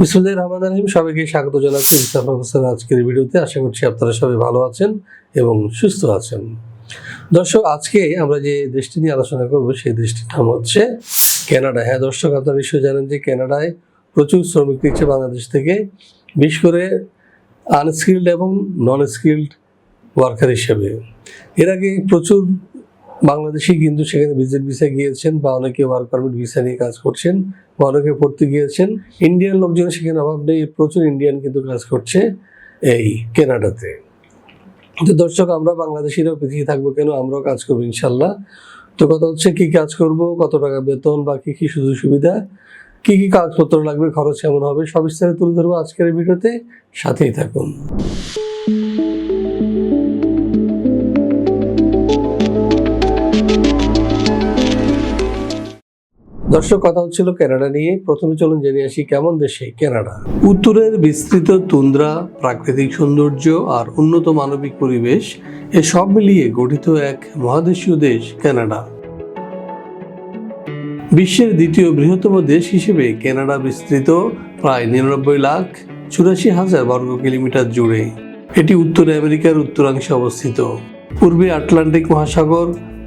বিসমুল্লাহ রহমান রহিম, সবাইকে স্বাগত জানাচ্ছি ইসলাম প্রফেসর আজকের ভিডিওতে। আশা করছি আপনারা সবাই ভালো আছেন এবং সুস্থ আছেন। দর্শক, আজকে আমরা যে দেশটি নিয়ে আলোচনা করব, সেই দেশটির নাম হচ্ছে কানাডা। হ্যাঁ দর্শক, আপনারা নিশ্চয়ই জানেন যে কানাডায় প্রচুর শ্রমিক দিচ্ছে বাংলাদেশ থেকে, বিশেষ করে আনস্কিল্ড এবং নন স্কিল্ড ওয়ার্কার হিসেবে। এর আগে প্রচুর বাংলাদেশি কিন্তু সেখানে ভিজিট ভিসা গিয়েছেন বা অনেকে ওয়ার্ক পারমিট ভিসা নিয়ে কাজ করছেন বা অনেকে পড়তে গিয়েছেন। ইন্ডিয়ান লোকজন সেখানে অভাব নেই, প্রচুর ইন্ডিয়ান কিন্তু কাজ করছে এই কেনাডাতে। তো দর্শক, আমরা বাংলাদেশিরাও পিছিয়ে থাকব কেন? আমরাও কাজ করব ইনশাল্লাহ তো কথা হচ্ছে কি কাজ করব, কত টাকা বেতন বা কী কী সুযোগ সুবিধা, কি কি কাগজপত্র লাগবে, খরচ কেমন হবে, সব বিস্তারে তুলে ধরবো আজকের ভিডিওতে। সাথেই থাকুন। দর্শক, কথা হচ্ছিল কানাডা নিয়ে। প্রথমে চলুন জেনে আসি কেমন দেশে কেনাডা। উত্তরের বিস্তৃত তুন্দ্রা, প্রাকৃতিক সৌন্দর্য আর উন্নত মানবিক পরিবেশ, এ সব মিলিয়ে গঠিত এক মহাদেশীয় দেশ কানাডা। বিশ্বের দ্বিতীয় বৃহত্তম দেশ হিসেবে কানাডা বিস্তৃত, প্রায় নিরানব্বই লাখ চুরাশি হাজার বর্গ কিলোমিটার জুড়ে। এটি উত্তর আমেরিকার উত্তরাংশে অবস্থিত। পূর্বে আটলান্টিক মহাসাগর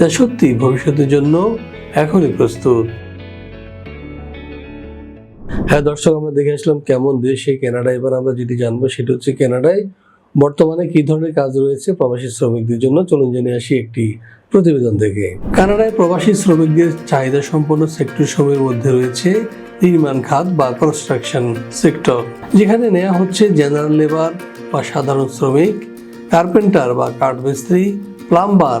যা সত্যি ভবিষ্যতের জন্য এখনই প্রস্তুত। হ্যাঁ দর্শক, আমরা দেখে আসলাম কেমন দেশ কানাডা। এবার আমরা যেটি জানব সেটা হচ্ছে কানাডায় বর্তমানে কি ধরনের কাজ রয়েছে প্রবাসী শ্রমিকদের জন্য? চলুন জেনে আসি একটি প্রতিবেদন থেকে। কানাডায় প্রবাসী শ্রমিকদের চাহিদা সম্পন্ন সেক্টর সমূহের মধ্যে রয়েছে নির্মাণ খাত বা কনস্ট্রাকশন সেক্টর যেখানে নেওয়া হচ্ছে জেনারেল লেবার বা সাধারণ শ্রমিক কার্পেন্টার বা কাঠমিস্ত্রি plumber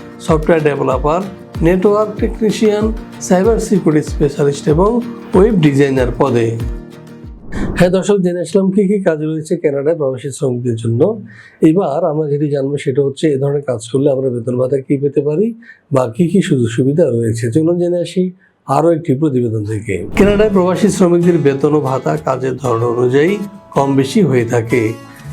Software developer, network technician, cyber security specialist এবং ওয়েব ডিজাইনার পদে। হ্যাঁ দর্শক, জেনে আসলাম কী কি কাজ রয়েছে কানাডায় প্রবাসী শ্রমিকদের জন্য। এবার আমরা যেটি জানব সেটা হচ্ছে এ ধরনের কাজ করলে আমরা বেতন ভাতা কী পেতে পারি বা কী কী সুযোগ সুবিধা রয়েছে। চলুন জেনে আসি আরও একটি প্রতিবেদন থেকে। কানাডায় প্রবাসী শ্রমিকদের বেতন ও ভাতা কাজের ধরন অনুযায়ী কম বেশি হয়ে থাকে।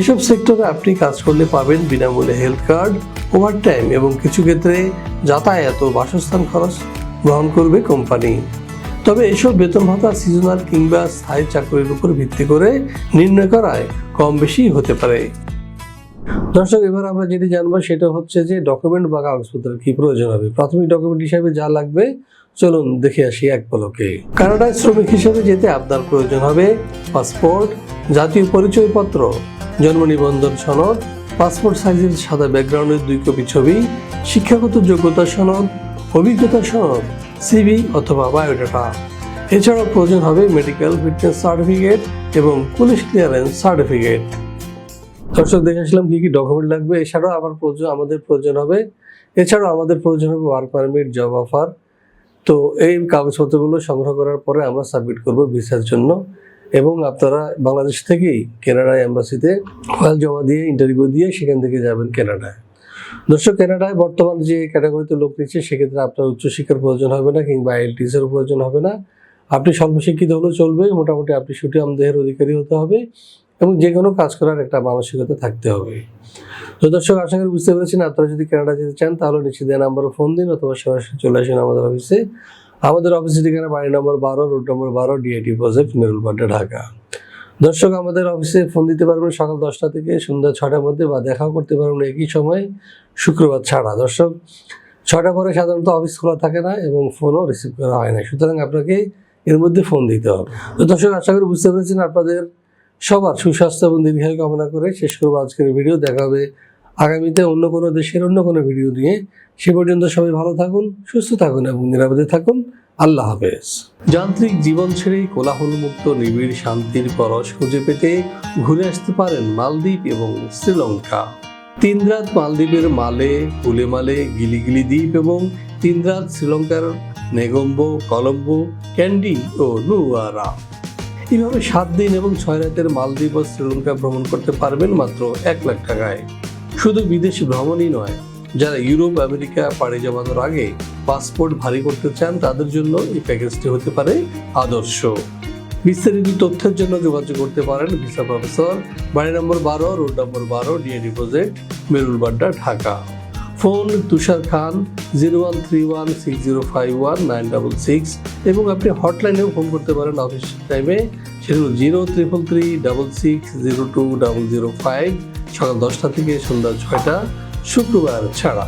এসব সেক্টরে আপনি কাজ করলে পাবেন বিনামূল্যে হেলথ কার্ড, ওভারটাইম এবং কিছু ক্ষেত্রে যাতায়াত ও বাসস্থান খরচ গ্রহণ করবে কোম্পানি। তবে এসব বেতন ভাতা সিজনাল কিংবা স্থায়ী চাকরির উপর ভিত্তি করে নির্ণয় করায় কম বেশি হতে পারে। দর্শক, এবার আমরা যেটি জানব সেটা হচ্ছে যে ডকুমেন্ট বা কাগজপত্রের কি প্রয়োজন হবে। প্রাথমিক ডকুমেন্ট হিসাবে যা লাগবে, চলুন দেখে আসি এক পলকে। কানাডায় শ্রমিক হিসেবে যেতে আপনার প্রয়োজন হবে পাসপোর্ট, জাতীয় পরিচয়পত্র জন্ম নিবন্ধন সনদ, পাসপোর্ট সাইজের সাদা ব্যাকগ্রাউন্ডের দুই কপি ছবি, শিক্ষাগত যোগ্যতা সনদ, অভিজ্ঞতা সনদ সিভি অথবা বায়োডাটা। এছাড়াও প্রয়োজন হবে মেডিকেল ফিটনেস সার্টিফিকেট এবং পুলিশ ক্লিয়ারেন্স সার্টিফিকেট দর্শক, দেখে আসলাম কি কি ডকুমেন্ট লাগবে। এছাড়াও আবার প্রয়োজন, আমাদের প্রয়োজন হবে, এছাড়াও আমাদের প্রয়োজন হবে ওয়ার্ক পারমিট জব অফার তো এই কাগজপত্রগুলো সংগ্রহ করার পরে আমরা সাবমিট করব ভিসার জন্য। এবং আপনারা বাংলাদেশ থেকেই কানাডা এম্বাসিতে ফাইল জমা দিয়ে ইন্টারভিউ দিয়ে সেখান থেকে যাবেন কেনাডায়। দর্শক, কেনাডায় বর্তমান যে ক্যাটাগরিতে লোক নিচ্ছে, সেক্ষেত্রে আপনার উচ্চশিক্ষার প্রয়োজন হবে না কিংবা আইএলটিসের প্রয়োজন হবে না। আপনি স্বল্প শিক্ষিত হলেও চলবে, মোটামুটি আপনি সুটি আমদেহের অধিকারী হতে হবে এবং যে কোনো কাজ করার একটা মানসিকতা থাকতে হবে। তো দর্শক, আশা করি বুঝতে পেরেছেন। আপনারা যদি কানাডা যেতে চান, তাহলে নিচে দেওয়া নাম্বারে ফোন দিন অথবা সরাসরি চলে আসেন আমাদের অফিসে আমাদের অফিসের ঠিকানা বাড়ি নম্বর বারো রোড নম্বর বারো ডিআইটি প্রজেক্ট মেরুলপাড্ডা ঢাকা দর্শক, আমাদের অফিসে ফোন দিতে পারবেন সকাল দশটা থেকে সন্ধ্যা ছটার মধ্যে বা দেখাও করতে পারবেন একই সময় শুক্রবার ছাড়া। দর্শক ছটা পরে সাধারণত অফিস খোলা থাকে না এবং ফোনও রিসিভ করা হয় না। সুতরাং আপনাকে এর মধ্যে ফোন দিতে হবে। তো দর্শক, আশা করি বুঝতে পেরেছেন আপনাদের সবার সুস্বাস্থ্য এবং দীর্ঘায়ু কামনা করে শেষ করব আজকের ভিডিও দেখা হবে আগামীতে অন্য কোনো দেশের অন্য কোনো ভিডিও নিয়ে সে পর্যন্ত সবাই ভালো থাকুন, সুস্থ থাকুন এবং নিরাপদে থাকুন। আল্লাহ হাফেজ। যান্ত্রিক জীবন ছেড়ে কোলাহলমুক্ত, নিবিড়, শান্তির পরশ খুঁজে পেতে ঘুরে আসতে পারেন মালদ্বীপ এবং শ্রীলঙ্কা। তিন রাত মালদ্বীপের মালে উলেমালে গিলিগিলি দ্বীপ এবং তিন রাত শ্রীলঙ্কার নেগম্বো, কলম্বো, ক্যান্ডি ও নুয়ারা। এইভাবে সাত দিন এবং ছয় রাতের মালদ্বীপ ও শ্রীলঙ্কা ভ্রমণ করতে পারবেন মাত্র এক লাখ টাকায়। শুধু বিদেশি ভ্রমণই নয়, যারা ইউরোপ, আমেরিকা, পাড়ি জমানোর আগে পাসপোর্ট ভারী করতে চান, তাদের জন্য এই প্যাকেজটি হতে পারে আদর্শ। বিস্তারিত তথ্যের জন্য যোগাযোগ করতে পারেন ভিসা প্রফেসর, বাড়ি নম্বর বারো, রোড নম্বর বারো DAD project, Merul Badda, Dhaka. Phone Tushar Khan, zero one three one six zero five one nine double six এবং আপনি হটলাইনেও ফোন করতে পারেন অফিস টাইমে, সেটা হলো zero triple three double six zero two double zero five. সকাল দশটা থেকে সন্ধ্যা ছয়টা শুক্রবার ছাড়া।